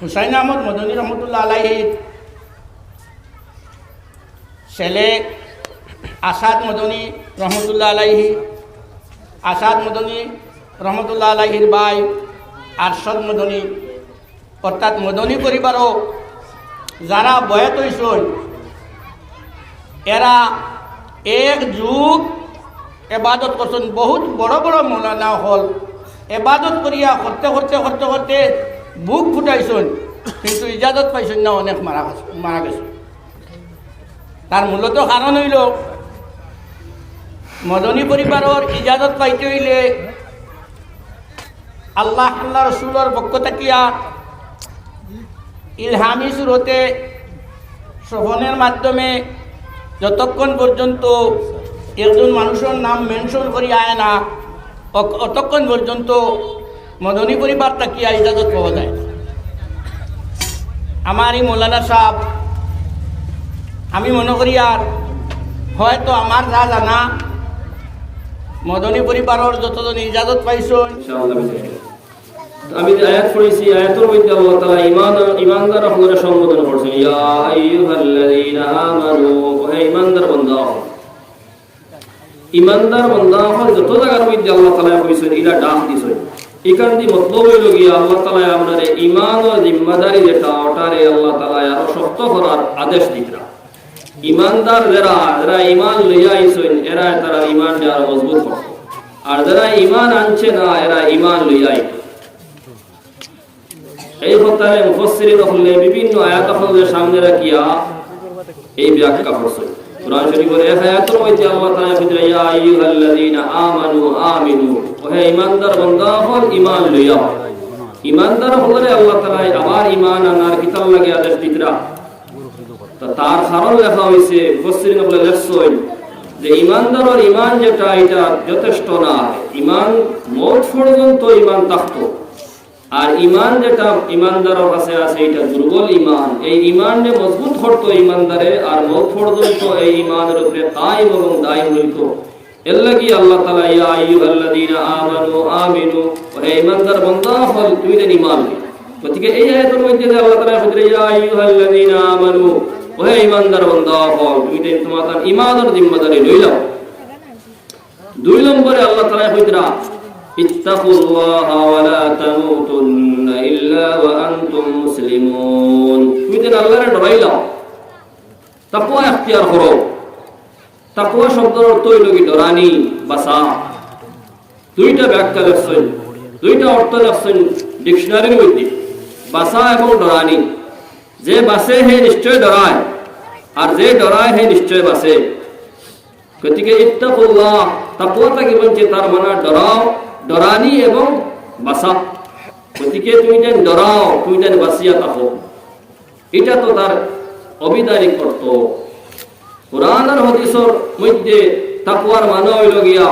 হুসাইন আহমদ, মদনী রহমতুল্লাহ আলাইহির ছেলে আসাদ মদনী রহমতুল্লাহ আলাইহি, আসাদ মদনী রহমতুল্লাহ আলাইহির ভাই আরশদ মদনী। অর্থাৎ মদনী পরিবারও যারা বয়াত হইসন এরা এক যুগ এবাদত করছেন। বহুত বড় বড় মৌলানা হল এবাদত করিয়া করতে করতে করতে করতে বুক ফুটাইছেন কিন্তু ইজাজত পাইছেন না, অনেক মারা গেছে মারা গেছে। তার মূলত কারণ হইল, মদনী পরিবারের ইজাজত পাইতে হইলে আল্লাহ আল্লাহ রসুলের পক্ষ থাকিয়া ইলহামি সুরতে শ্রবণের মাধ্যমে যতক্ষণ পর্যন্ত একজন মানুষের নাম মেনশন করি আয় না অতক্ষণ পর্যন্ত মদনী পরিবার তাকিয়া ইজাজত পাওয়া যায় আমার এই মৌলানা সাহেব, আমি মনে করি আর হয়তো আমার যা জানা, মদনী পরিবারের যতজন ইজাজত বিদায়। আমি আয়াত পড়েছি, আয়াতের মধ্যে আল্লাহ তাআলা ঈমান, ঈমানদার হলরে সম্বোধন করছেন, ইয়া আইয়ুহাল্লাযীনা আমানু হে ঈমানদার বান্দা ঈমানদার বান্দা হল যত জায়গার মধ্যে আল্লাহ তাআলা কইছেন ইলা ডাক দিছেন এখান দিয়ে মতলব আল্লাহ আপনার ঈমান ও জিম্মাদারি যেটা, ওটারে আল্লাহ আরও শক্ত করার আদেশ দিকরা ইমানদার যারা যারা ইমান লইয়া আইছেন, এরা তারা ইমানটা আরও মজবুত করতো। আর যারা ইমান আনছে না, এরা ইমান লইয়া আইতো। এই কথায় মুফসসিরিন হলে বিভিন্ন আয়াত সামনে রাখিয়া এই ব্যাখ্যা করছেন কোরআন শরীফের এক আয়াতের মধ্যে আল্লাহ তাআলা বলেন ইয়া আইয়ুহাল্লাযীনা আমানু আমিনু। ও হে ঈমানদার বান্দা হল ঈমান লইয়া ঈমানদার হলে আল্লাহ তাআলা আবার ঈমান আনার কিতাব লাগে আদেশ দিতরা তা তার কারণ লেখা হয়েছে মুফসসিরিন হলে লেখছেন যে, ঈমানদার আর ঈমান যেটা, এটা যথেষ্ট না। ঈমান মৌত পর্যন্ত ঈমান থাকতো আর ইমান যেটা ইমানদারের কাছে আছে, এটা দুর্বল ইমান। এই ইমানে মজবুত করতো ইমানদারে, আর মত এই ইমানের উপরে কায়েম এবং দায়ম হইত। আল্লাহ গতিকে এই যে আল্লাহ তাআলা বলেন ইমানদার বান্দা, হল, তুমি দেন তোমার ইমানের দুই নম্বরে আল্লাহ তাআলা কইতরা ওয়া লা তামুতুন্না ইল্লা ওয়া আনতুম মুসলিমুন। তুমি আল্লাহরে ডরাইলাও তাকওয়া ইখতিয়ার করো। তাকওয়া শব্দের অর্থ হইল কি? ডরানি বাসা দুইটা ব্যাখ্যা লেখছেন দুইটা অর্থ লেখছেন ডিকশনারির মধ্যে। বাসা এবং ডরানি। যে বাসে হে নিশ্চয় ডরায়, আর যে ডরায় হে নিশ্চয় বাসে গতিকে ইত্তাকুল্লাহ, তাকওয়াটা কি বলছে? তার মানে ডরাও ডরানি এবং বাসা। গতিকে তুমি যেন ডরাও তুমি যেন বাসিয়া থাকো। এটা তো তার অবিদারিক অর্থ কোরআন আর হাদিসের মধ্যে তাকওয়ার মানে হইল গিয়া,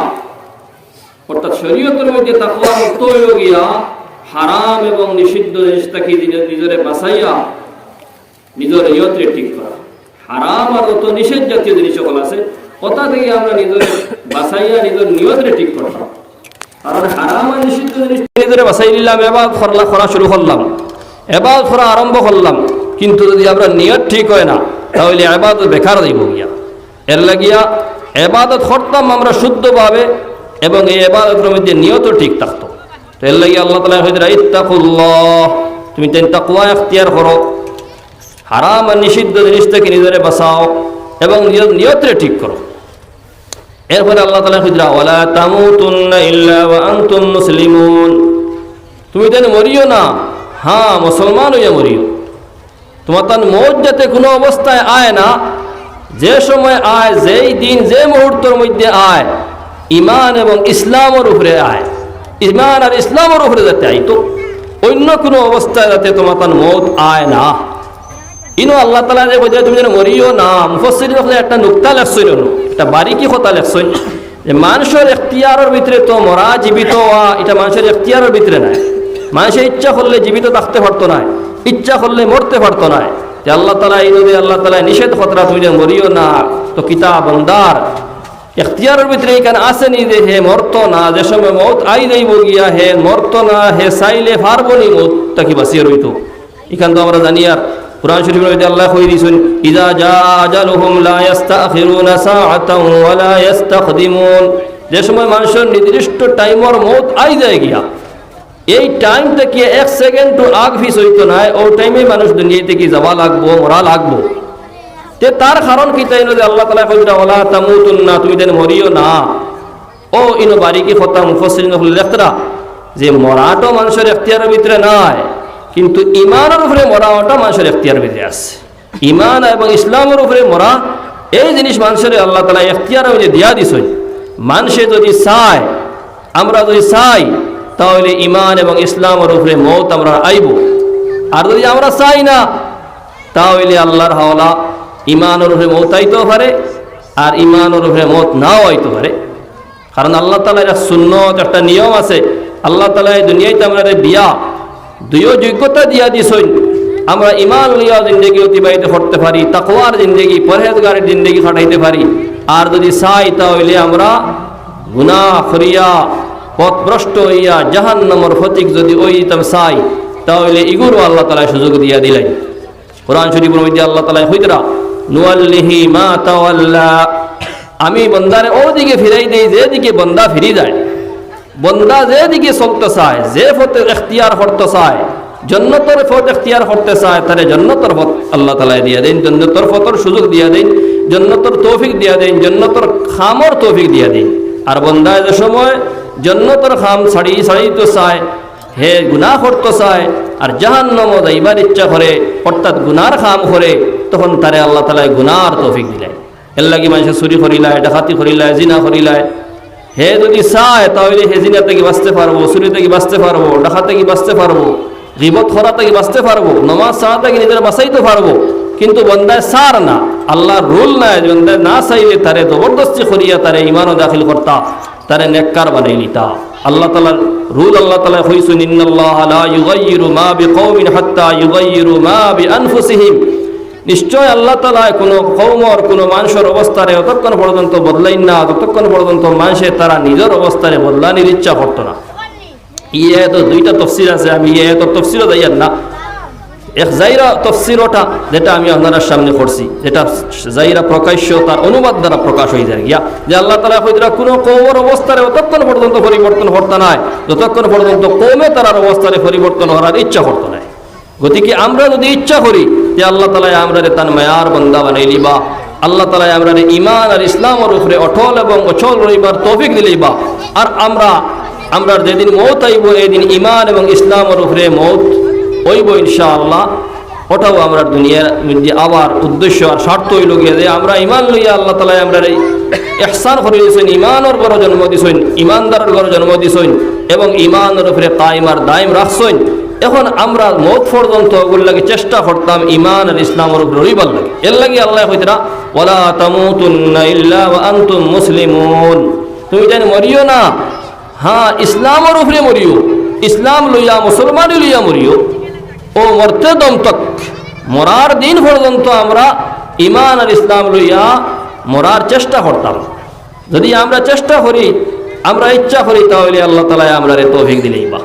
অর্থাৎ শরীয়তের মধ্যে তাকওয়ার অর্থ হইল গিয়া, হারাম এবং নিষিদ্ধ জিনিসটাকে নিজে- নিজরে বাসাইয়া নিজের নিয়ন্ত্রে ঠিক করা। হারাম আর অত নিষেধ জাতীয় জিনিস সকল আছে। কথা থেকে আমরা নিজের বাসাইয়া নিজের নিয়ন্ত্রে ঠিক করতাম। নিষিদ্ধ নিলাম কিন্তু যদি আমরা নিয়ত ঠিক হয় না, তাহলে লাগিয়া এবাদত আমরা এবং এই এবাদতের মধ্যে নিয়ত ঠিক থাকতো। এর লাগিয়া আল্লাহ তালা ইত্তাকুল্লাহ, তুমি তেন করো। হারাম নিষিদ্ধ জিনিস থেকে নিজেরে বাঁচাও এবং নিয়ত্রে ঠিক করো। এরপরে আল্লাহ তালা খুঁজরা ওয়ালা তামুতুন্না ইল্লা মুসলিমুন। তুমি তেন মরিও না। হ্যাঁ মুসলমান হইয়া মরিও। তোমার তার মৌত যাতে কোনো অবস্থায় আয় না, যে সময় আয়, যেই দিন, যে মুহূর্তের মধ্যে আয় ইমান এবং ইসলামের উপরে আয়। ইমান আর ইসলামের উপরে যাতে আইতো অন্য কোনো অবস্থায় যাতে তোমার তার মৌত আয় না। ইনো আল্লাহ তালা যে বোঝায় তুমি যেন মরিও না। মুফসির একটা একটা বারিকি কথা যে মানুষের এখতিয়ারের ভিতরে তো মরা জীবিত হওয়া, এটা মানুষের এখতিয়ারের ভিতরে নাই। মানুষের ইচ্ছা করলে জীবিত থাকতে পারতো না, ইচ্ছা করলে মরতে পারতো না। যে আল্লাহ তালা আল্লাহ তালা নিষেধ খতরা তুমি যেন মরিও না। তো কিতাব বন্দার। এখতিয়ারের ভিতরে এখানে আসেনি যে হে মরত না, যে সময় মত আই যাইব গিয়া হে মরত না, হে চাইলে পারবনি মত তাকে বাঁচিয়ে রইত? এখান তো আমরা জানি আর কোরআন শরীফের মধ্যে আল্লাহ কই দিয়েছেন ইজা জা আজালুহুম লা ইস্তাখিরুনা সাআতান ওয়া লা ইস্তাকদিমুন যে সময় মানুষের নির্দিষ্ট টাইমর মত আই যায় গিয়া, এই টাইম থেকে এক সেকেন্ড আগ ফিস হইতো না ও টাইমে মানুষ দুনিয়া থেকে যাওয়া লাগবো, মরা লাগবো। তে তার কারণ কি তাই যে আল্লাহ তালা কইরা ওলা তামুতুন না তুমি দেন মরিও না। ও ইনো বাড়িকে ফতা মুফসরিন হল লেখতরা, যে মরাটো মানুষের এখতিয়ারের ভিতরে নাই। কিন্তু ইমানের উপরে মরাটা মানুষের এখতিয়ার ভিতরে আছে। ইমান এবং ইসলামের উপরে মরা, এই জিনিস মানুষের আল্লাহ তালা এখতিয়ার যে দিয়া দিছ মানুষে যদি চায়, আমরা যদি চাই, তাহলে ইমান এবং ইসলামের উপরে মত আমরা আইব। আর যদি আমরা চাই না, তাহলে আল্লাহর হাওলা ইমানের উপরে মত আইতেও পারে, আর ইমানের উপরে মত নাও আইতে পারে। কারণ আল্লাহ তালা একটা শূন্য একটা নিয়ম আছে। আল্লাহ তালা এই দুনিয়াতে আমরা বিয়া দুইও যোগ্যতা দিয়া দিছই আমরা ইমান লিয়া জিন্দগি অতিবাহিত করতে পারি, তাকওয়ার জিন্দগি, পরহেজগারের জিন্দগি কাটাইতে পারি। আর যদি চাই তাহলে আমরা গুনাহ করিয়া, পথভ্রষ্ট হইয়া জাহান্নামর ফতিক যদি ওই চাই, তাহলে ইগুরও আল্লাহ তালা সুযোগ দিয়া দিলেন। কোরআন শরীফের মধ্যে আল্লাহ তালা হইতরা নুয়াল্লিহি মা তাওয়াল্লা আমি বন্দারে ওদিকে ফিরাই দেই যে দিকে বন্দা ফিরি যায়। বন্দা যে দিকে চলতে চায়, যে ফতে এখতিয়ার করতে চায়, জন্নতর ফত এখতিয়ার করতে চায়, তারে জন্নতর ফত আল্লাহ তালা দিয়া দেন, জন্নতর ফতর সুযোগ দিয়া দেন, জন্নতর তৌফিক দিয়া দেন, জন্নতর খামর তৌফিক দিয়া দেন। আর বন্দা যে সময় জন্নতর খাম ছাড়ি ছাড়ি তো চায়, হে গুনাহ করতে চায়, আর জাহান্নম যাইবার ইচ্ছা করে, অর্থাৎ গুনার খাম করে, তখন তারে আল্লাহ তালায় গুনার তৌফিক দিলাই এর লাগি মানুষের চুরি করিলায়, ডাকাতি করিলায়, জিনা করিলায় হে যদি চায়, তাহলে হে জিনা থেকে বাঁচতে পারব, চুরি থেকে বাঁচতে পারব ডাকা থেকে বাঁচতে পারব, গিবত খরা থেকে বাঁচতে পারব, নমাজ সাহা থেকে নিজের বাঁচাইতে পারব, কিন্তু বন্দায় সার না, আল্লাহর রুল নাই বন্দায় না চাইলে তারে জবরদস্তি করিয়া তারে ইমানও দাখিল করতা, তারে নেককার বানাই নিতা। আল্লাহ তালার রুল আল্লাহ তালা হইসুন ইন্নাল্লাহ লা ইউগাইয়িরু মা বিকওমিন হাত্তা ইউগাইয়িরু মা বিআনফুসিহিম। নিশ্চয় আল্লাহ তালা কোনো কৌমর কোনো মানুষের অবস্থারে অতক্ষণ পর্যন্ত বদলাই না, ততক্ষণ পর্যন্ত মানুষের তারা নিজের অবস্থারে বদলানির ইচ্ছা করতো না। ইয়ে তো দুইটা তফসির আছে, আমি ইয়ে তো তফসিরও যাইয়ার না। এক জাইরা তফসিরটা যেটা আমি আপনার সামনে করছি যেটা জাইরা প্রকাশ্য, তার অনুবাদ দ্বারা প্রকাশ হয়ে যায়। গিয়া যে আল্লাহ তালা হইতরা কোনো কৌমর অবস্থারে অতক্ষণ পর্যন্ত পরিবর্তন করতে নাই, যতক্ষণ পর্যন্ত কৌমে তার অবস্থারে পরিবর্তন করার ইচ্ছা করতে নাই। গতিকে আমরা যদি ইচ্ছা করি যে আল্লাহ তালায় আমরা রে তার মায়ার বন্দা বানাইলি বা আল্লাহ তালায় আমরা ইমান আর ইসলামের উপরে অটল এবং অচল রইবার তৌফিক দিলি বা আর আমরা আমরা যেদিন মৌত আইব, এদিন ইমান এবং ইসলামের উপরে মৌত হইব ইনশাআল্লাহ। ওটাও আমরা দুনিয়ার মধ্যে আবার উদ্দেশ্য আর স্বার্থ হইল গিয়ে যে আমরা ইমান লইয়া আল্লাহ তালায় আমরা এই এহসান করে দিয়েছেন ইমানের ঘরে জন্ম দিছেন ইমানদারের ঘরে জন্ম দিছেন এবং ইমানের উপরে কায়েম আর দায়েম রাখছেন। এখন আমরা মত পর্যন্ত ওগুলো লাগে চেষ্টা করতাম ইমান আর ইসলামের উপরে রইবার লাগে। এর লাগে আল্লাহ কইতরা ওয়ালা তামুতুন্না ইল্লা ওয়া আনতুম মুসলিমুন। তুমি জানি মরিও না হ্যাঁ ইসলামের উপরে মরিও, ইসলাম লইয়া, মুসলমানই লইয়া মরিও। ও মরতে দম তক, মরার দিন পর্যন্ত আমরা ইমান আর ইসলাম লইয়া মরার চেষ্টা করতাম। যদি আমরা চেষ্টা করি, আমরা ইচ্ছা করি, তাহলে আল্লাহ তালায় আমরা তৌফিক দিলেই বা।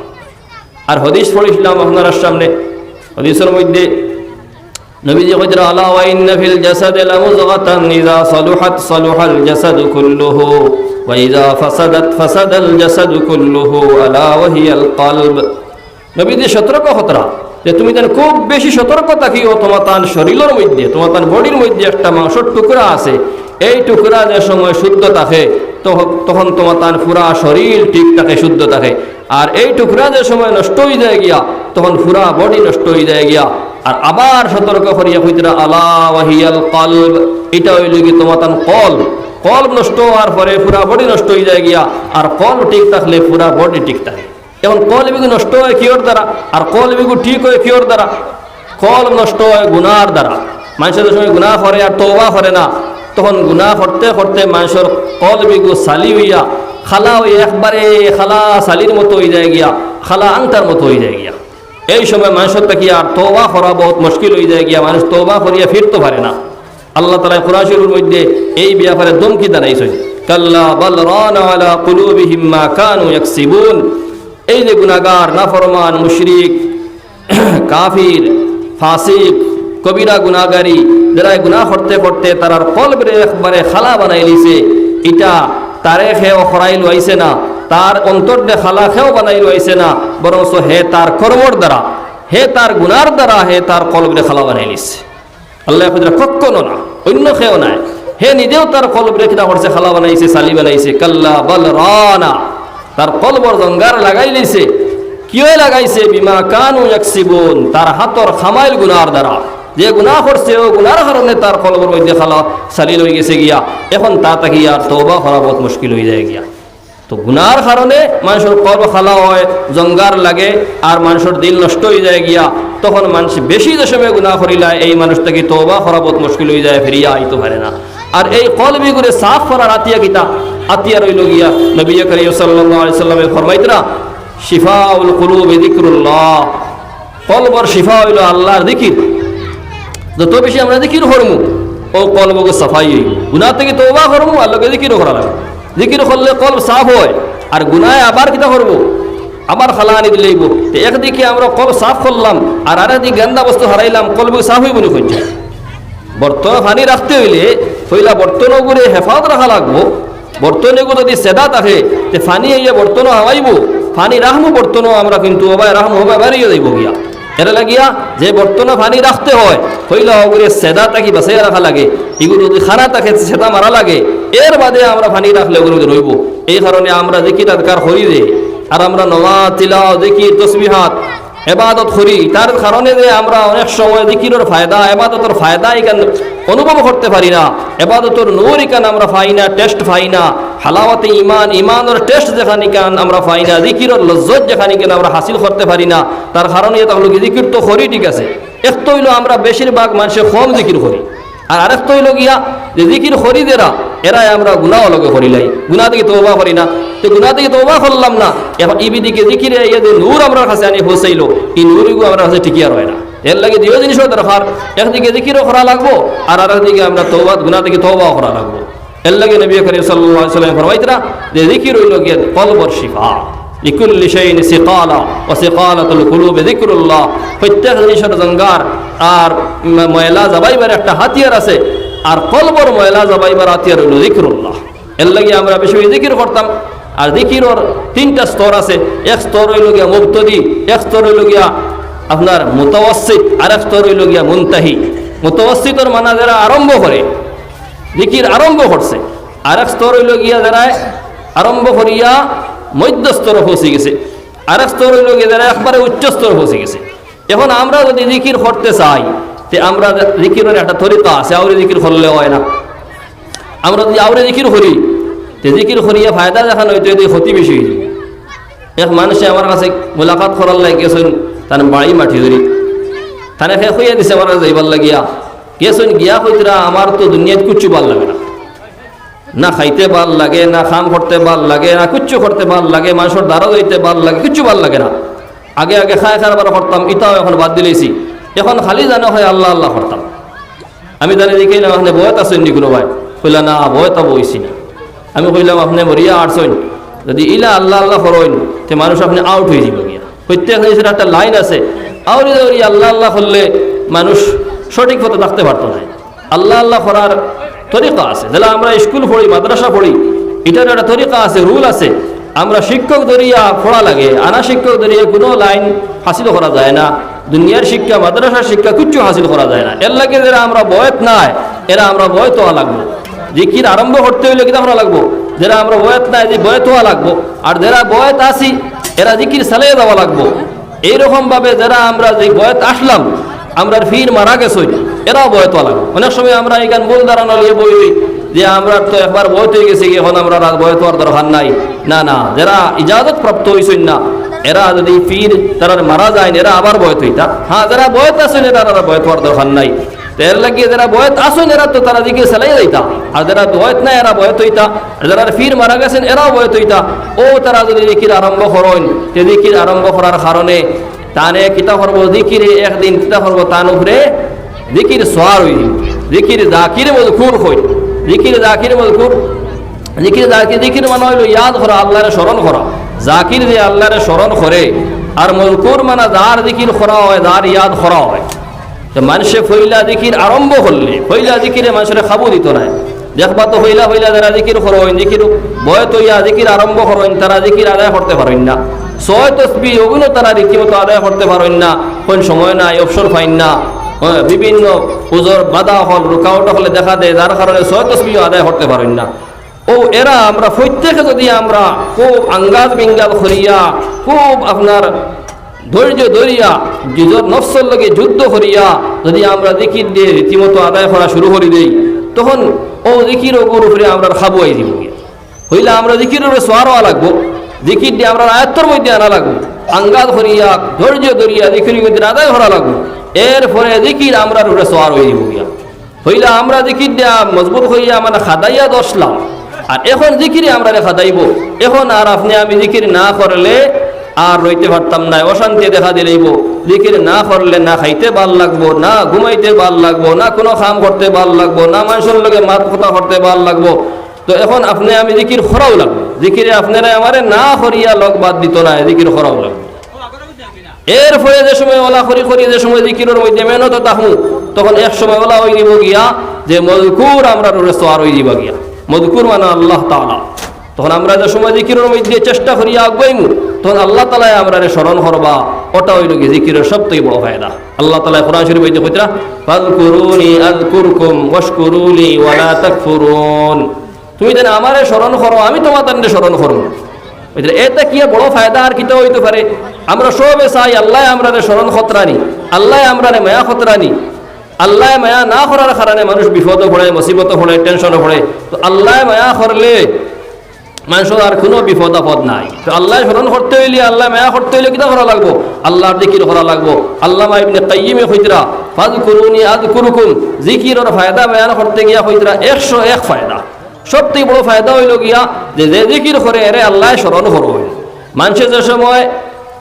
আর হদিস পড়েছিলাম আপনার সামনে। হদিসের মধ্যে আলা আলা সতর্ক যে তুমি যেন খুব বেশি সতর্ক তোমার তার শরীরের মধ্যে, তোমার তার বডির মধ্যে একটা মাংসর টুকরা আছে, এই টুকরা যে সময় শুদ্ধ থাকে তখ- তখন তোমার তার পুরা শরীর ঠিক থাকে শুদ্ধ থাকে। আর এই টুকরা যে সময় নষ্ট হয়ে যায় গিয়া, তখন পুরা বডি নষ্ট হয়ে যায় গিয়া, আর আবার সতর্ক করিয়া হইতরা আলা ওয়াহিয়াল কলব এটা হইল কি তোমার কল কল নষ্ট হওয়ার পরে পুরা বডি নষ্ট হয়ে যায় গিয়া, আর কল ঠিক থাকলে পুরা বডি ঠিক থাকে। এখন কল বিগু নষ্ট হয় কিওর দ্বারা? আর কল বিগু ঠিক হয় কিওর দ্বারা? কল নষ্ট হয় গুনার দ্বারা। মানুষের সময় গুনাহ করে আর তওবা করে না। তখন গুনাহ করতে করতে মানুষের কল বিগু সালি হইয়া খালা ওই একবারে খালা সালির মতো হয়ে যায় গিয়া, খালা আংটার মতো হয়ে যায় গিয়া। এই সময় মানুষের তাকি আর তওবা করা বহুত মুশকিল হয়ে যায় গিয়া, মানুষ তওবা করিয়া ফিরতে পারে না। আল্লাহ তালা কোরআন মধ্যে এই ব্যাপারে দমকি দাঁড়াইছেন কাল্লা বাল রানা কুলুবিহিম মা কানু ইয়াকসিবুন। এই যে গুনাহগার, নাফরমান, মুশরিক, কাফির, ফাসিক, কবিরা গুনাহগারি, যারা গুনাহ করতে করতে তারার কলবরে একবারে খালা বানাই লিছে এটা তারে খেও খরাই লইছে না, তার অন্তর দে খালা খেও বানাই লইছে না বরং হে তার কর্মর দ্বারা, হে তার গুনার দ্বারা হে তার কলবরে খালা বানাই লিছে আল্লাহ কখনো না, অন্য খেও নাই। হে নিজেও তার কলবরে কিনা করছে, খালা বানাইছে সালি বানাইছে, কাল্লা বল রানা। তার কলবর জঙ্গার লাগাই লিছে কিয় লাগাইছে? বিমা কানু ইয়াকসিবুন, তার হাতর খামাইল গুনার দ্বারা। যে গুনাহ করছে, ও গুনার কারণে তার কলবর মধ্যে খালা সালিল হয়ে গেছে গিয়া। এখন তা তাকে আর তওবা করা বহুত মুশকিল হয়ে যায় গিয়া। তো গুনার কারণে মানুষের কলব খালা হয়, জঙ্গার লাগে, আর মানুষের দিল নষ্ট হয়ে যায় গিয়া। তখন মানুষ বেশি দশমে গুনাহ করিলায় এই মানুষটাকে তওবা করা বহুত মুশকিল হয়ে যায়, ফিরিয়া আইতে পারে না। আর এই কলবি করে সাফ করার আতিয়া কিতা? আতিয়া রইল গিয়া নবী করিম সাল্লামে ফরমাইতরা, শিফাউল কুলুবি যিকরুল্লাহ। কলবর শিফা হইল আল্লাহর জিকির যত বেশি আমরা জিকির করমু, ও কলবকে সাফাই হইব গুনাহ থেকে তওবা করমু আল্লাহকে জিকির করা লাগে জিকির করলে কলব সাফ হয়, আর গুনায় আবার কিতা করব? খালা আনি দিলেইব তো একদিকে আমরা কল সাফ করলাম, আর আরেকদিকে গেন্দা বস্তু হারাইলাম, কলবকে সাফ হইব নি কইছে। বর্তন পানি রাখতে হইলে হইলা বর্তন করে হেফাজত রাখা লাগবো। বর্তনে যদি সেদা থাকে তে ফানি ইয়ে বর্তন হাওয়াইব, ফানি রাখমু বর্তন আমরা কিন্তু ওবাই রাখমু ওবাই বাড়িয়ে যাইব গিয়া। এর লাগিয়া যে বর্তনে ফানি রাখতে হয়, হইলা ওগুলো সেদা তাকি বাসাইয়া রাখা লাগে। এগুলো যদি খানা থাকে, সেদা মারা লাগে। এর বাদে আমরা ফানি রাখলে ওগুলো রইব। এই কারণে আমরা দেখি তাৎকার হরি দে আর আমরা নমা তিলাও দেখি তসবিহাত, এবাদত করি। তার কারণে যে আমরা অনেক সময় দিকিরের ফায়দা, এবাদতর ফায়দা এখান অনুভব করতে পারি না। এবাদতর নূর এখান আমরা পাই না, টেস্ট পাই না। হালাওয়াতে ইমান ইমানের টেস্ট যেখানে কান আমরা পাই না দিকিরের লজ্জত যেখানে কেন আমরা হাসিল করতে পারি না, তার কারণে তাহলে কি দিকির তো করি, ঠিক আছে। এক তো হইল আমরা বেশিরভাগ মানুষের কম দিকির করি। আর আরেক তো হইল গিয়া যে দিকির খরিদেরা এরাই আমরা গুনাহ লগে করিলাই গুনা থেকে তওবা করি না। তো গুণা থেকে তোবা করলাম না, এখন ইবি দিকে দিকিরে ইয়ে যে নূর আমরা কাছে আনি পৌঁছাইলো, এই নূরগুলো আমরা কাছে টিকিয়া রয় না। এর লাগে দুই জিনিসও দরকার, একদিকে দিকিরও করা লাগবো, আর আরেকদিকে আমরা তওবা গুণা থেকে তওবাও করা লাগবো। এর লাগে নবী করিম সাল্লাল্লাহু আলাইহি সাল্লাম ফরমাইতরা যে দিকির হইল গিয়া কলবর শিফা। লিকুল্লি শাইইন সিকালা ওয়া সিকালাতুল কুলুবি যিকরুল্লাহ। প্রত্যেক জিনিসের জঙ্গার আর ময়লা যাবাইবার একটা হাতিয়ার আছে। আর কলবর ময়লা যাবাইবার হাতিয়ার হইল যিকরুল্লাহ। এর লাগি আমরা বেশি জিকির করতাম। আর জিকিরর তিনটা স্তর আছে। এক স্তর হইল গিয়া মুবতদি, এক স্তর হইল গিয়া আপনার মুতাওয়াসিত আর এক স্তর হইল গিয়া মুনতাহি। মুতাওয়াসিতর মানা যারা আরম্ভ করে জিকির আরম্ভ করছে। আর এক স্তর হইল গিয়া যারা আরম্ভ করিয়া মধ্য স্তরে পৌঁছে গেছে। আর এক স্তর হইল গিয়া যারা একবারে উচ্চ স্তরে পৌঁছে গেছে। এখন আমরা যদি জিকির করতে চাই, তে আমরা জিকিরের একটা তরিকা আছে, আউরে জিকির করলে হয় না। আমরা যদি আউরে জিকির করি, তে জিকির করিয়া ফায়দা দেখানো হইতে হইতে ক্ষতি বেশি হয়ে যায় এক মানুষে আমার কাছে মোলাকাত করার লাগে গেছেন তার বাড়ি মাটি ধরি। তানে ফে খুঁয়ে দিছে আমার কাছে যাইবার লাগিয়া। গেছেন গিয়া কইতরা, আমার তো দুনিয়াত কুচ্ছু ভালো লাগে না। না খাইতে ভালো লাগে, না খাম করতে ভালো লাগে, না কুচ্ছু করতে ভালো লাগে, মানুষের দ্বারা যাইতে ভালো লাগে, কিচ্ছু ভালো লাগে না। আগে আগে খায় খাবার করতাম ইটাও এখন বাদ দিলেছি এখন খালি জানো হয় আল্লাহ আল্লাহ করতাম। আমি জানি দেখি না, আপনি বয়ত আছেন নি কোনো ভাই? কইলা, না, বয়তা বইছি না। আমি কইলাম, আপনি মরিয়া আটছেন। যদি ইলা আল্লাহ আল্লাহ করইন তে মানুষ আপনি আউট হয়ে যাবে গিয়া। প্রত্যেক একটা লাইন আছে আউরি দৌড়ি আল্লাহ আল্লাহ করলে মানুষ সঠিক পথে থাকতে পারতো না। আল্লাহ আল্লাহ করার তরিকা আছে। যেটা আমরা স্কুল পড়ি, মাদ্রাসা পড়ি এটার একটা তরিকা আছে, রুল আছে। আমরা শিক্ষক দরিয়া পড়া লাগে, আনা শিক্ষক দরিয়া কোনো লাইন হাসিল করা যায় না। দুনিয়ার শিক্ষা, মাদ্রাসার শিক্ষা কিচ্ছু হাসিল করা যায় না। এর লাগে যারা আমরা বয়ত নাই, এরা আমরা বয়ত হওয়া লাগবো। জিকির আরম্ভ করতে হইলে কিতা করা লাগবো। যারা আমরা বয়ত নাই, যে বয়ত হওয়া লাগবো। আর যারা বয়ত আসি এরা জিকির চালিয়ে দেওয়া লাগবো। এইরকম ভাবে যারা আমরা যে বয়ত আসলাম আমরা ফির মারা গেছি এরাও বয়ত লাগবো অনেক সময় আমরা এখান মূল দাঁড়ানো লিয়ে বই যে আমরা তো একবার বয়ত হয়ে গেছি, এখন আমরা বয়ত হওয়ার দরকার নাই। না না, যারা ইজাজত প্রাপ্ত হয়েছেন না, এরা যদি ফির তারা মারা যায়, এরা আবার বয়ত হইতা। হ্যাঁ যারা বয়ত আছেন, এরা বয়ত হওয়ার দরকার নাই। এর লাগিয়ে যারা বয়ত আসুন এরা তো তারা দিকে সেলাই দিতা আর যারা বয়ত নাই, এরা বয়ত হইতা। যারা ফির মারা গেছেন, এরাও বয়ত হইতা। ও তারা যদি দিকির আরম্ভ করেন তে দিকির আরম্ভ করার কারণে তানে কিতা করব দিকিরে একদিন কিতা করব তান উপরে দিকির সোয়ার হই দিকির জাকির মজকুর হই দিকির জাকির মজকুর জিকির জাকির, জিকির মানে হইল ইয়াদ করা আল্লাহরে স্মরণ করা। জাকির যে আল্লাহরে স্মরণ করে, আর মজকুর মানে যার জিকির করা হয়, যার ইয়াদ করা হয়। তো মানুষে ফইলা জিকির আরম্ভ করলে, ফইলা জিকিরে মানুষের খাব দিত না। দেখবা তো হইলা হইলা যারা জিকির করবেন জিকির বয় তো ইয়া জিকির আরম্ভ করবেন তারা জিকির আদায় করতে পারেন না। ছয় তসবি ওগুলো তারা রীতিমতো আদায় করতে পারেন না কোন সময় নাই অবসর পাইন না। হ্যাঁ, বিভিন্ন পুজোর বাধা হল রুকাওট হলে দেখা দেয় যার কারণে ছয় তসবিও আদায় করতে পারেন না। ও এরা আমরা প্রত্যেকে যদি আমরা খুব আঙ্গাজ বিঙ্গাল করিয়া খুব আপনার ধৈর্য ধরিয়া নিজের নফসর লগে যুদ্ধ করিয়া যদি আমরা জিকির দিয়ে রীতিমতো আদায় করা শুরু করে দেই তখন ও জিকির ওপর উপরে আমরা খাবুয়াই দিব হইলে আমরা জিকিরের উপরে সোয়ারও লাগবো। জিকির দিয়ে আমরা আয়ত্তর মধ্যে আনা লাগবো। আঙ্গাল করিয়া ধৈর্য ধরিয়া জিকির মধ্যে আদায় করা লাগবো। এর পরে জিকির আমরা উপরে সোয়ার হয়ে গিয়া। হইলে আমরা জিকির দিয়া মজবুত হইয়া মানে খাদাইয়া দশলাম। আর এখন জিকিরে আমরা রেখা দাইব এখন আর আপনি আমি জিকির না করলে আর রইতে পারতাম না, অশান্তি দেখা দিলেইব জিকির না করলে না খাইতে ভালো লাগবো, না ঘুমাইতে ভালো লাগবো, না কোনো কাম করতে ভালো লাগবো, না মানুষের লগে মাত কথা করতে ভালো লাগবো। তো এখন আপনি আমি জিকির খরাও লাগবো। জিকিরে আপনারা আমারে না করিয়া লগ বাদ দিত না জিকির খরাও লাগবো এর ফলে যে সময় ওলা করি করি যে সময় জিকিরের মধ্যে মেহনত তাহু তখন এক সময় ওলা হয়ে দিব গিয়া, যে মজকুর আমরা রোরে সোয়ার হয়ে দিব গিয়া। মজকুর মানে আল্লাহ তালা তখন আমরা যে সময় জিকিরের মধ্যে চেষ্টা করিয়া আগাইমু, তখন আল্লাহ তালায় আমরা রে স্মরণ করবা, ওটা হইল কি জিকিরের সবথেকে বড় ফায়দা। আল্লাহ তালায় কোরআন শরীফ হইতে কইতরা ফাযকুরুনি আযকুরকুম ওয়াশকুরুলি ওয়ালা তাকফুরুন। তুমি যেন আমারে স্মরণ করো, আমি তোমার তান্ডে স্মরণ করব এতে কি বড় ফায়দা আর কিতা হইতে পারে? আমরা সবে চাই আল্লাহ আমরা স্মরণ খতরানি আল্লাহ আমরা মায়া খতরানি আল্লাহ মায়া না করার কারণে মানুষ বিপদ পড়ে, মুসিবত পড়ে টেনশন পড়ে। তো আল্লাহ মায়া করলে মানুষের আর কোনো বিপদ আপদ নাই। তো আল্লাহ স্মরণ করতে হইলে, আল্লাহ মায়া করতে হইলে কিতা করা লাগবো? আল্লাহর দিকির করা লাগবো। আল্লাহ ইবনে কাইয়িমে হইতরা ফাজ করুনি আদ কুরুকুম জিকিরের ফায়দা বয়ান করতে গিয়া হইতরা একশো এক ফায়দা। সবথেকে বড় ফায়দা হইল গিয়া যে যে জিকির করে এরে আল্লাহ স্মরণ করো। মানুষে যে সময়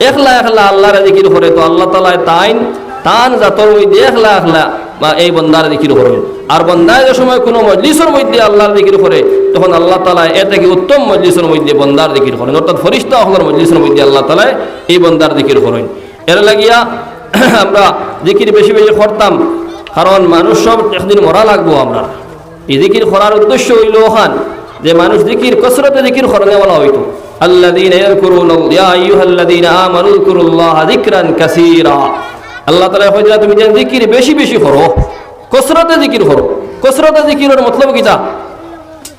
একলা একলা আল্লাহরে জিকির করে, তো আল্লাহ তালায় তাইন, তান জাতর মধ্যে একলা একলা বা এই বন্দার জিকির করবেন আর বন্দায় যে সময় কোনো মজলিসের মধ্যে আল্লাহর জিকির করে, তখন আল্লাহ তালায় এ থেকে উত্তম মজলিসের মধ্যে বন্দার জিকির করেন। অর্থাৎ ফরিস্তা হকর মজলিসের মধ্যে আল্লাহ তালায় এই বন্দার জিকির করেন। এর লাগিয়া আমরা জিকির বেশি বেশি করতাম, কারণ মানুষ সব একদিন মরা লাগবো আমরা। এই জিকির করার উদ্দেশ্য হইল ওখান যে মানুষ জিকির কসরতে জিকির করনে বলা হইতো الذين يذكرون يا ايها الذين امنوا اذكروا الله ذكرا كثيرا আল্লাহ তাআলা কইরা তুমি যেন জিকির বেশি বেশি করো কসরতে জিকির করো কসরতে জিকিরের মতলব কিটা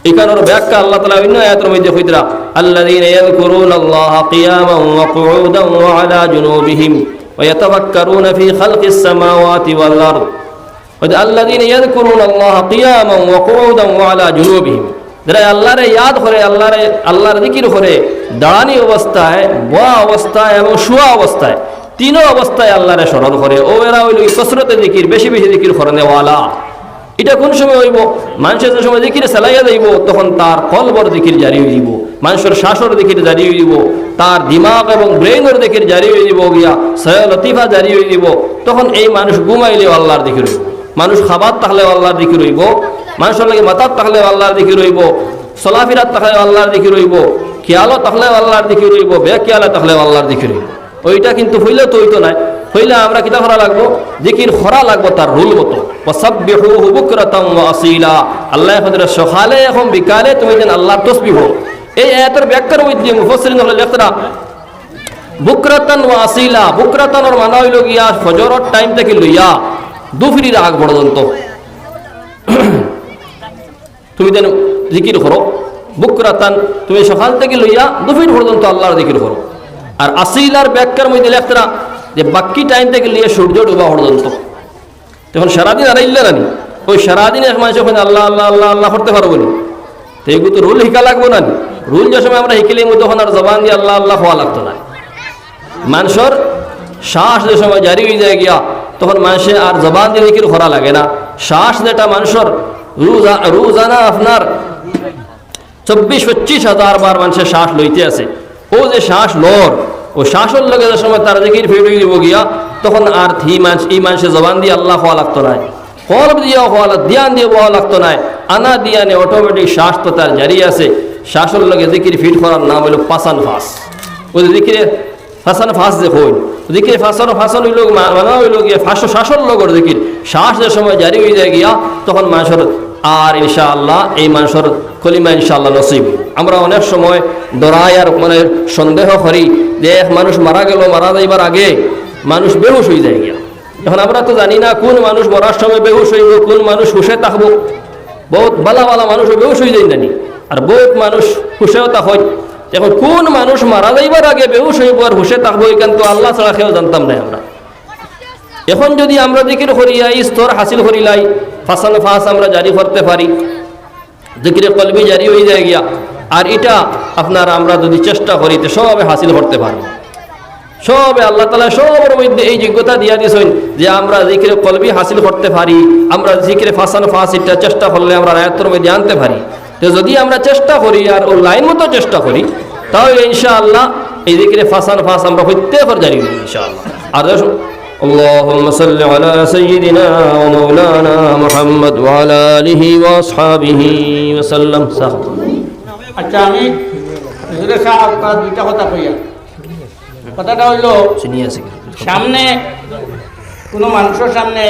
এখানের ব্যাখ্যা আল্লাহ তাআলা অন্য আয়াতের মধ্যে কইরা الذين يذكرون الله قياما وقعودا وعلى جنوبهم ويتفكرون في خلق السماوات والارض দাঁড়ানি অবস্থায় অবস্থায় এবং অবস্থায় অবস্থায় আল্লাহরে স্মরণ করে। ও এরা কসরতে বেশি বেশি করে নেওয়ালা এটা কোন সময় হইব? মানুষের যে সময় সেলাইয়া তখন তার কলবর জিকির জারি হয়ে যাব মানুষের শ্বাসর দিকির জারি হয়ে যাব তার দিমাগ এবং ব্রেইনের দিকির জারি হয়ে যাব গিয়া, সয় লতিফা জারি হয়ে যাব তখন এই মানুষ ঘুমাইলেও আল্লাহর দিকির হইব। মানুষ খাবার তাহলেও আল্লাহর দিকির হইব মানুষের লাগে মাতার তাহলে আল্লাহর দিকে রইব, চলাফিরাত তাহলে আল্লাহর দিকে রইব, খেয়ালও তাহলে আল্লাহর দিকে রইব বে খেয়ালে তাহলে আল্লাহর দিকে রইব। ওইটা কিন্তু হইলে তো হইতো নাই হইলে আমরা কিতা করা লাগবো? জিকির খরা লাগবো তার রুল মতো। আল্লাহ সকালে এখন বিকালে তুমি যেন আল্লাহর তাসবিহ এই আয়াতের ব্যাখ্যার মধ্যে মুফাসসিরিন হলো লেখরা, বুকরাতান ওয়া আসীলা, বুকরাতানের মানে হইল গিয়া ফজরের টাইম থেকে লইয়া দুফিরির আগ পর্যন্ত। তুমি যেন জিকির করো বুকরাতান তুমি সকাল থেকে লইয়া দুফির পর্যন্ত আল্লাহর জিকির করো। আর আসিলার ব্যাখ্যার মধ্যে লেখতরা যে বাকি টাইম থেকে লিয়ে সূর্য ডুবা পর্যন্ত। তখন সারাদিন আর ইল্লা রানি, ওই সারাদিন এক মানুষ ওখানে আল্লাহ আল্লাহ আল্লাহ আল্লাহ করতে পারব না, তো এগুলো তো রুল শিকা লাগবো না রুল যে সময় আমরা শিখিলে তখন আর জবান দিয়ে আল্লাহ আল্লাহ হওয়া লাগতো না। মানুষের শ্বাস যে সময় জারি হয়ে যায় গিয়া তখন মানুষে আর জবান দিয়ে জিকির করা লাগে না। শ্বাস যেটা মানুষের রোজানা আপনার চব্বিশ, পঁচিশ হাজার বার মানুষের শ্বাস লইতে আছে। ও যে শ্বাস লর ও শ্বাসের লগে যে সময় তার দিকে ফেরত দিব গিয়া, তখন আর থি মানুষ এই মানুষের জবান দিয়ে আল্লাহ হওয়া লাগতো না। কলব দিয়ে হওয়া ধ্যান দিয়ে হওয়া লাগতো না। আনা দিয়ানে অটোমেটিক শ্বাস তো তার জারি আছে। শ্বাসর লগে জিকির ফিট করার নাম হলো পাসান ফাস ওই জিকিরে ফাসান ফাস যে হইল জিকিরে ফাসান ফাসান হইল মানা হইল গিয়ে ফাঁসো শ্বাসর লগর জিকির শ্বাস যে সময় জারি হয়ে যায় গিয়া তখন মানুষের আর ইনশাআল্লাহ এই মানুষের কলিমা ইনশাআল্লাহ নসিব। আমরা অনেক সময় দরাই আর মানে সন্দেহ করি যে এক মানুষ মারা গেল, মারা যাইবার আগে মানুষ বেহুশ হয়ে যায় গিয়া। এখন আমরা তো জানি না কোন মানুষ মরার সময় বেহুশ হইব, কোন মানুষ হুশে থাকব। বহুত বালা বালা মানুষ বেহুশ হয়ে যায় জানি। আর বহুত মানুষ হুশেও থাকয়। এখন কোন মানুষ মারা যাইবার আগে বেহুশ হইব হুশে থাকব এখান তো আল্লাহ ছাড়া খেয়েও জানতাম না আমরা। এখন যদি আমরা দিকির করিয়া এই স্তর হাসিল করিলাই ফাসান ফাঁস আমরা জারি করতে পারি। দিকিরে কলবি জারি হয়ে যায় গিয়া, আর এটা আপনার আমরা যদি চেষ্টা করি, তো সবে হাসিল করতে পারব। সবে আল্লাহ তালা সবার মধ্যে এই যোগ্যতা দিয়া দিয়েছেন যে আমরা জিকিরে কলবি হাসিল করতে পারি, আমরা জিকিরে ফাসান ফাঁস এটা চেষ্টা করলে আমরা রায়ত্তর মধ্যে আনতে পারি। তো যদি আমরা চেষ্টা করি আর ও লাইন মতো চেষ্টা করি তাহলে ইনশাআল্লাহ এই জিকিরে ফাসান ফাস আমরা প্রত্যেকের জানি ইনশাআল্লাহ আর দেখুন, اللهم صل على سيدنا ومولانا محمد وعلى آله وأصحابه وسلم صح আচ্ছা আমি হুজুরে সাহেব আপনার দুইটা কথা কইয়া কথাটা হইলো চিনি আছে কি? সামনে কোনো মানুষের সামনে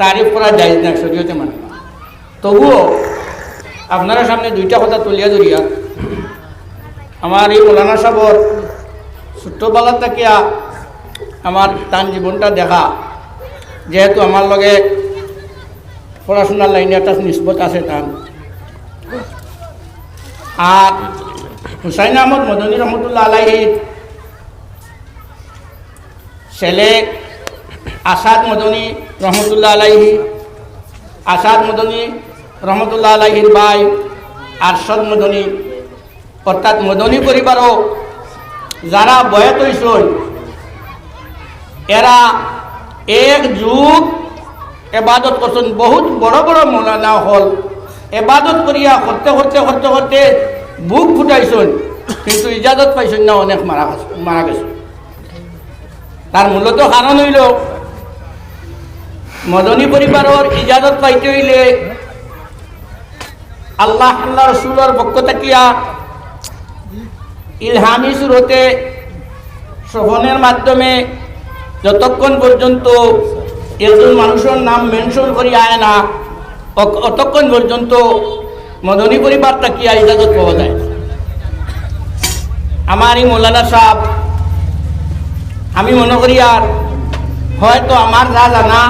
তারিফ করা যায় না শরীয়তে মানে না। তবুও আপনারা সামনে দুইটা কথা তুলিয়া ধরিয়া, আমার এই মৌলানা সাহর ছোট্টবেলা থাকিয়া আমার তান জীবনটা দেখা। যেহেতু আমার লগে পড়াশোনার লাইনে একটা নিষ্পত আছে তান আর হুসাইন আহমদ মদনী রহমতুল্লাহ আলাইহির ছেলে আসাদ মদনী রহমতুল্লাহ আলাইহি, আসাদ মদনী রহমতুল্লাহ আলাইহির ভাই আরশদ মদনী। অর্থাৎ মদনী পরিবারও যারা বয়াত হইসই এরা এক যুগ এবাদত করছেন। বহুত বড় বড় মৌলানা হল এবাদত করিয়া করতে করতে করতে করতে বুক ফুটাইছেন, কিন্তু ইজাজত পাইছেন না, অনেক মারা মারা গেছে। তার মূলত কারণ হইল, মদনী পরিবারের ইজাজত পাইতে হইলে আল্লাহ আল্লাহ রসুলের পক্ষ থাকিয়া ইলহামি সুরতে শ্রবণের মাধ্যমে যতক্ষণ পর্যন্ত একজন মানুষের নাম মেনশন করি আয় না অতক্ষণ পর্যন্ত মদনী পরিবার থাকিয়া ইজাজত পাওয়া যায়। আমার এই মৌলানা সাহেব, আমি মনে করি আর হয়তো আমার যা জানা,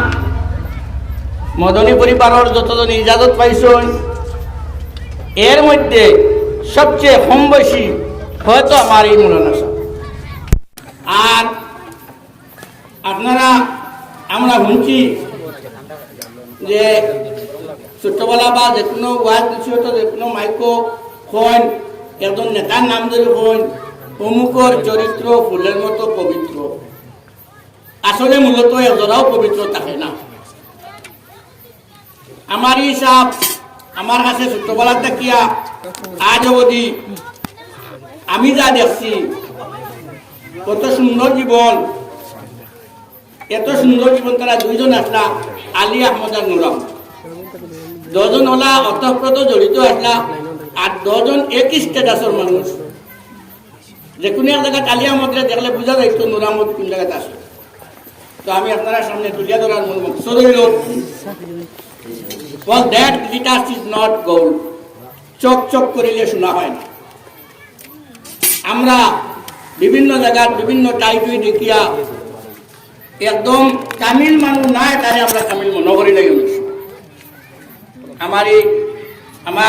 মদনী পরিবারের যতজন ইজাজত পাইছেন এর মধ্যে সবচেয়ে কম বেশি হয়তো আমার এই মৌলানা আর আপনারা, আমরা শুনছি যে ছোট্টবেলা বা যে কোনো ওয়াজ নিশ্চিত যে কোনো মাইকো হন একজন নেতার নাম ধরে হন অমুকর চরিত্র ফুলের মতো পবিত্র। আসলে মূলত এজরাও পবিত্র থাকে না। আমার হিসাব আমার কাছে ছোট্টবেলা থাকিয়া আজ অবধি আমি যা দেখছি, কত সুন্দর জীবন, এত সুন্দর জীবন তারা দুইজন আসলা, আলী, আহমদ আর নুরাম। দজন হলা অতঃপ্রত জড়িত আসলা, আর দজন এক স্টেটাসের মানুষ। যে কোনো এক জায়গায় আলী, আহমদরে দেখলে বোঝা যাইতো নুরামদ কোন জায়গাতে আসে তো আমি আপনারা সামনে তুলিয়া ধরার মূল মকসদ হইল that glitters is not gold. চক চক করিলে শোনা হয় না। আমরা বিভিন্ন জায়গার বিভিন্ন টাইটুই দেখিয়া একদম তামিল মানুষ নাই তারে আমরা তামিল মনে করি নাই আমার এই আমার